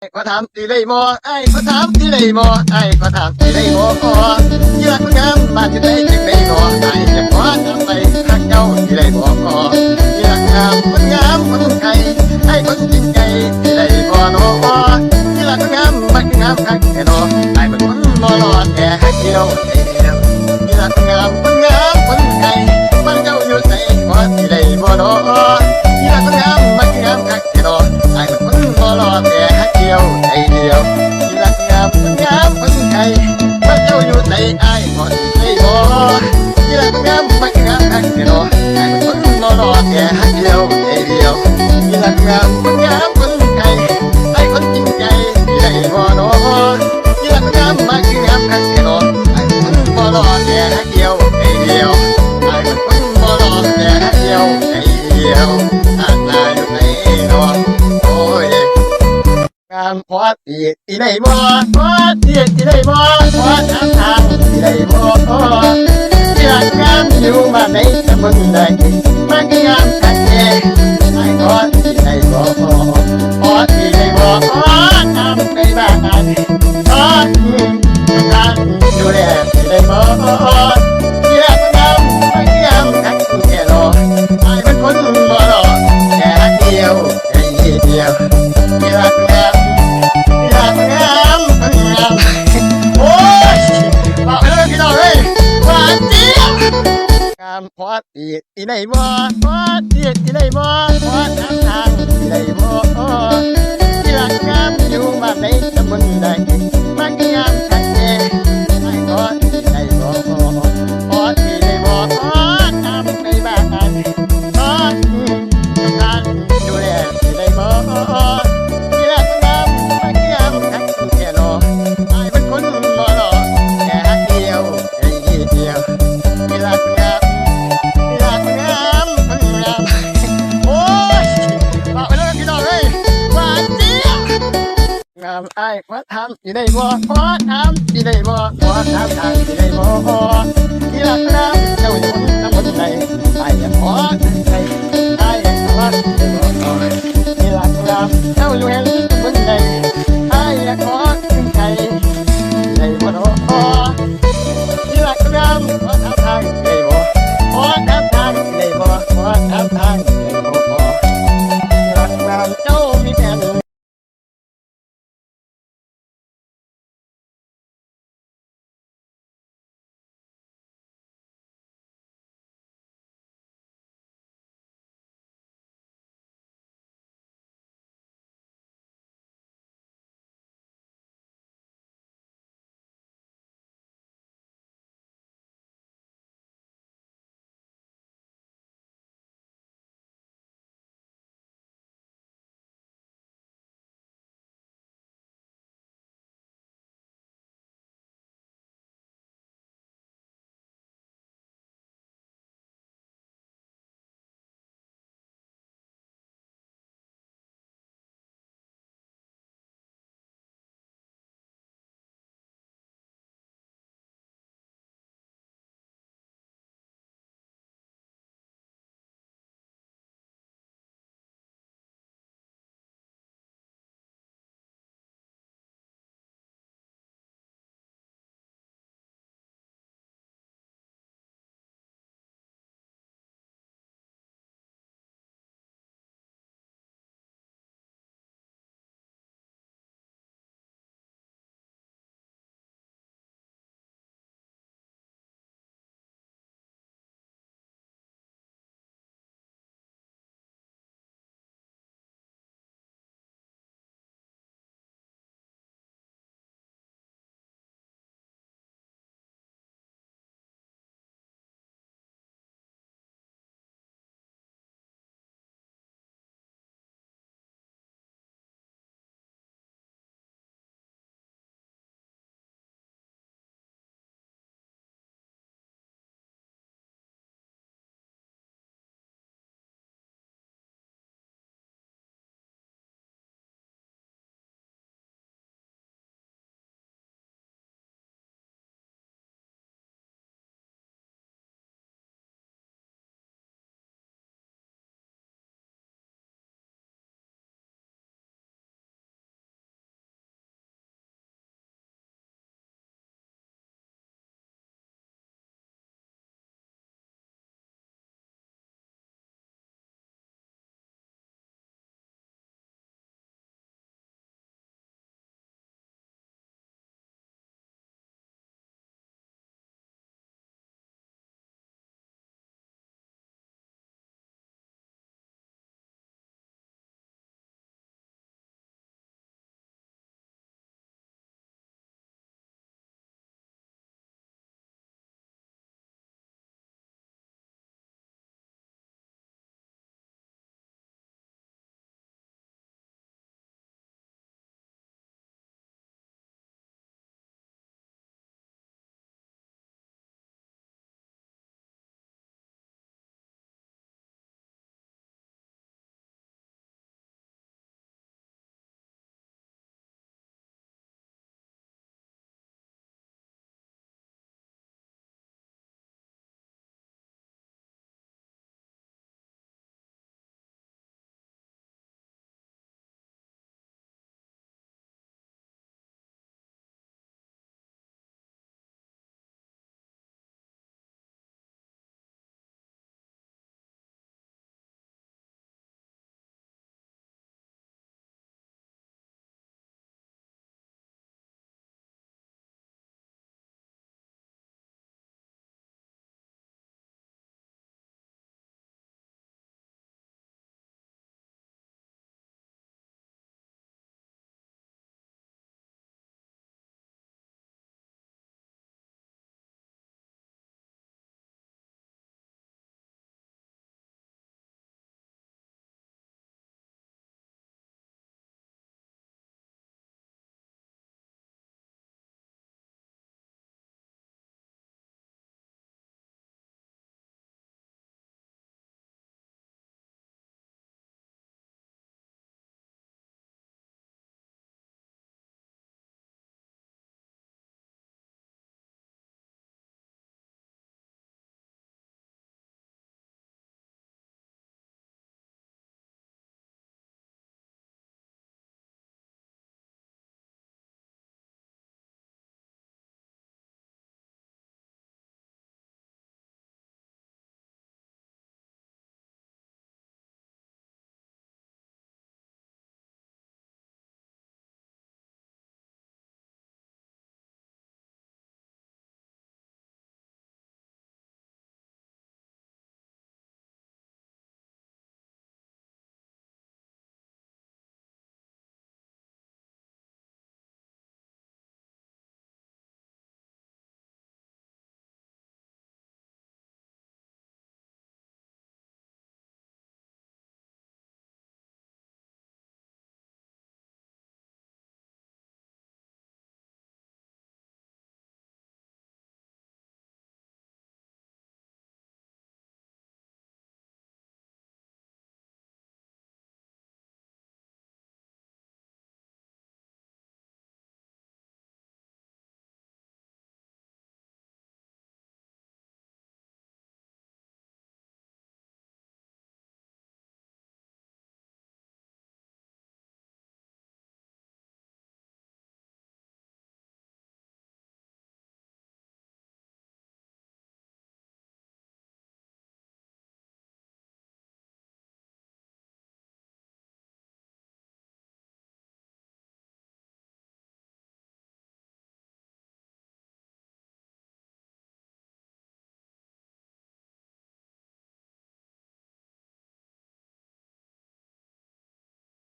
ไอ้ก็ถามตีได้มอไอ้ก็ถามตีได้มอไอ้ก็ถามตีได้มอก็เยือกงามบ้านจะได้จึงได้ก็ไอ้จะคว้าทำไปทักเจ้าตีได้มอก็เยือกงามคนงามคนไทยไอ้คนจริงใจตีได้มอโน Ay. อีอีได้บ่พอตีตีได้บ่พอทางทางตีได้บ่พอเทียงงามอยู่มาในตะมึงได้ 内蒙 ทำสิได้บ่ขอทำสิได้บ่ขอทำทางสิได้บ่ที่รักนะเจ้าอยู่ทั้งหมดใจไอ้ขอใจไอ้ขอที่รักนะเจ้าอยู่แห่ง